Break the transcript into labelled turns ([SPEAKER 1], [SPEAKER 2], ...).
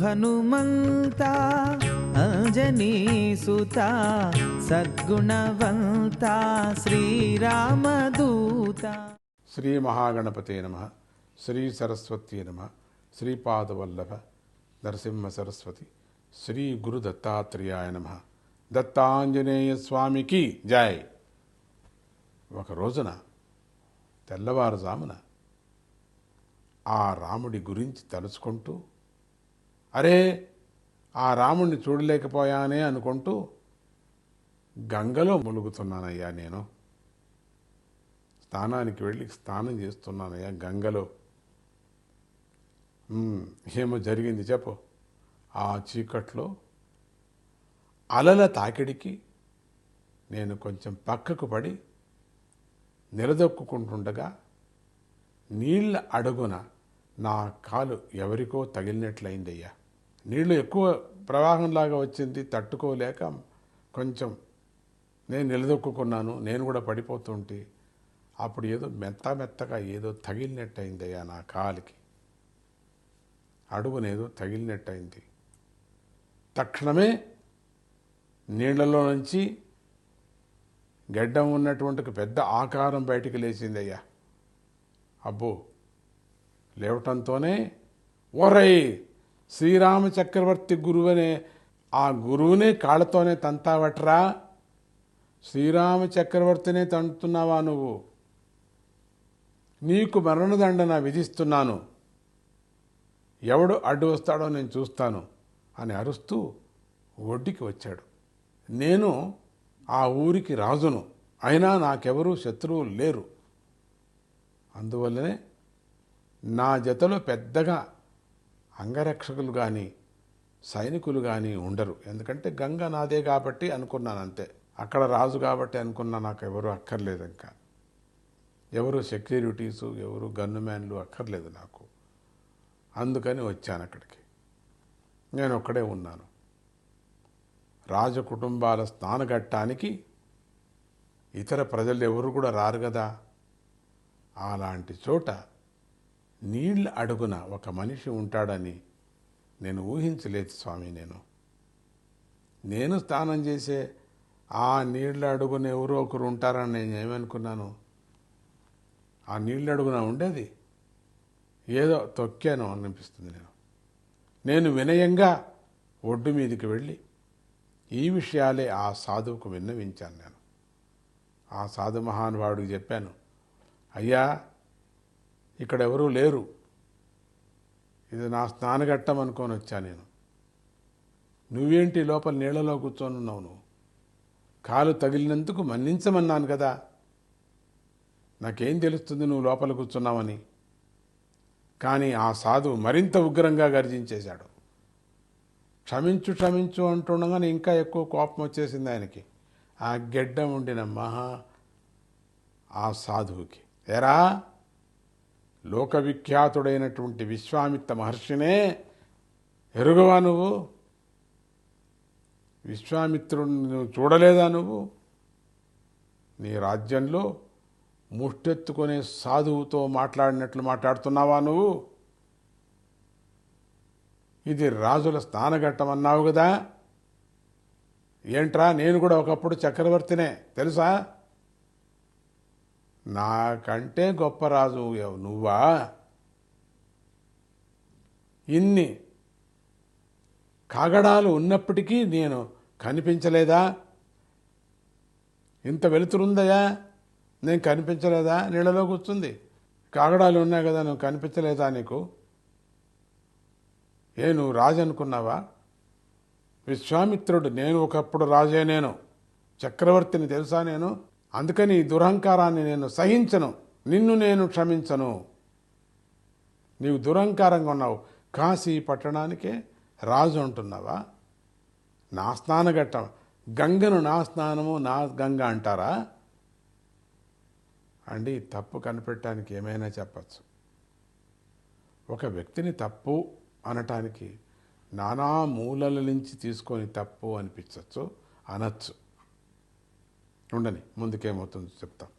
[SPEAKER 1] హనుమంత అంజనీసుత సద్గుణవంత శ్రీరామదూత.
[SPEAKER 2] శ్రీ మహాగణపతే నమ శ్రీ సరస్వతి నమ శ్రీపాదవల్లభ నరసింహ సరస్వతి శ్రీ గురు దత్తాత్రేయాయ నమ. దత్తాంజనేయ స్వామికి జై. ఒక రోజున తెల్లవారుజామున ఆ రాముడి గురించి తలుచుకుంటూ అరే ఆ రాముణ్ణి చూడలేకపోయానే అనుకుంటూ గంగలో ములుగుతున్నానయ్యా నేను. స్నానానికి వెళ్ళి స్నానం చేస్తున్నానయ్యా గంగలో. ఏమో జరిగింది చెప్పు. ఆ చీకట్లో అలల తాకిడికి నేను కొంచెం పక్కకు పడి నిలదొక్కుంటుండగా నీళ్ళ అడుగున నా కాలు ఎవరికో తగిలినట్లయిందయ్యా. నీళ్ళు ఎక్కువ ప్రవాహంలాగా వచ్చింది తట్టుకోలేక కొంచెం నేను నిలదొక్కున్నాను నేను కూడా పడిపోతుంటే అప్పుడు ఏదో మెత్త మెత్తగా ఏదో తగిలినట్టయిందయ్యా నా కాలికి. అడుగునేదో తగిలినట్టయింది. తక్షణమే నీళ్ళలో నుంచి గడ్డం ఉన్నటువంటి పెద్ద ఆకారం బయటికి లేచిందయ్యా. అబ్బో లేవటంతోనే ఒరై శ్రీరామ చక్రవర్తి గురువనే ఆ గురువునే కాళ్ళతోనే తంతావట్రా? శ్రీరామ చక్రవర్తినే తంటున్నావా నువ్వు? నీకు మరణదండన విధిస్తున్నాను. ఎవడు అడ్డు వస్తాడో నేను చూస్తాను అని అరుస్తూ ఒడ్డుకి వచ్చాడు. నేను ఆ ఊరికి రాజును అయినా నాకెవరూ శత్రువులు లేరు. అందువల్లనే నా జతలో పెద్దగా అంగరక్షకులు కానీ సైనికులు కానీ ఉండరు. ఎందుకంటే గంగ నాదే కాబట్టి అనుకున్నాను అంతే. అక్కడ రాజు కాబట్టి అనుకున్నా నాకు ఎవరు అక్కర్లేదు ఇంకా. ఎవరు సెక్యూరిటీసు ఎవరు గన్నుమ్యాన్లు అక్కర్లేదు నాకు. అందుకని వచ్చాను అక్కడికి. నేను ఒక్కడే ఉన్నాను. రాజ కుటుంబాల స్నానగట్టానికి ఇతర ప్రజలు ఎవరు కూడా రారు కదా? అలాంటి చోట నీళ్ళ అడుగున ఒక మనిషి ఉంటాడని నేను ఊహించలేదు స్వామి నేను. నేను స్నానం చేసే ఆ నీళ్ళ అడుగున ఎవరో ఒకరు ఉంటారని నేను ఏమనుకున్నాను? ఆ నీళ్ళ అడుగున ఉండేది ఏదో తొక్కాను అనిపిస్తుంది నేను నేను వినయంగా ఒడ్డు మీదకి వెళ్ళి ఈ విషయాలే ఆ సాధువుకు విన్నవించాను నేను. ఆ సాధు మహానుభావుడికి చెప్పాను అయ్యా ఇక్కడ ఎవరూ లేరు. ఇది నా స్నానఘట్టం అనుకొని వచ్చా నేను. నువ్వేంటి లోపల నీళ్ళలో కూర్చొని ఉన్నావు నువ్వు? కాలు తగిలినందుకు మన్నించమన్నాను కదా. నాకేం తెలుస్తుంది నువ్వు లోపల కూర్చున్నావని? కానీ ఆ సాధువు మరింత ఉగ్రంగా గర్జించేశాడు. క్షమించు క్షమించు అంటుండగానే ఇంకా ఎక్కువ కోపం వచ్చేసింది ఆయనకి. ఆ గెడ్డ ఉండిన మహా ఆ సాధువుకి. ఎరా లోకవిఖ్యాతుడైనటువంటి విశ్వామిత్ర మహర్షినే ఎరుగవా నువ్వు? విశ్వామిత్రుడిని నువ్వు చూడలేదా నువ్వు? నీ రాజ్యంలో ముష్టెత్తుకునే సాధువుతో మాట్లాడినట్లు మాట్లాడుతున్నావా నువ్వు? ఇది రాజుల స్నానఘట్టం అన్నావు కదా? ఏంట్రా నేను కూడా ఒకప్పుడు చక్రవర్తినే తెలుసా? నాకంటే గొప్ప రాజు నువ్వా? ఇన్ని కాగడాలు ఉన్నప్పటికీ నేను కనిపించలేదా? ఇంత వెలుతురుందయా? నేను కనిపించలేదా? నీళ్ళలో కూర్చుంది. కాగడాలు ఉన్నాయి కదా నువ్వు కనిపించలేదా నీకు? ఏ నువ్వు రాజు అనుకున్నావా? విశ్వామిత్రుడు నేను ఒకప్పుడు రాజే నేను. చక్రవర్తిని తెలుసా నేను? అందుకని ఈ దురహంకారాన్ని నేను సహించను. నిన్ను నేను క్షమించను. నీవు దురహంకారంగా ఉన్నావు. కాశీ పట్టణానికే రాజు అంటున్నావా? నా స్నానఘట్టం. గంగను నా స్నానము నా గంగ అంటారా? అండి తప్పు కనిపెట్టడానికి ఏమైనా చెప్పచ్చు. ఒక వ్యక్తిని తప్పు అనటానికి నానా మూలల నుంచి తీసుకొని తప్పు అనిపించవచ్చు అనొచ్చు. ఉండని ముందుకేమవుతుందో చెప్తాం.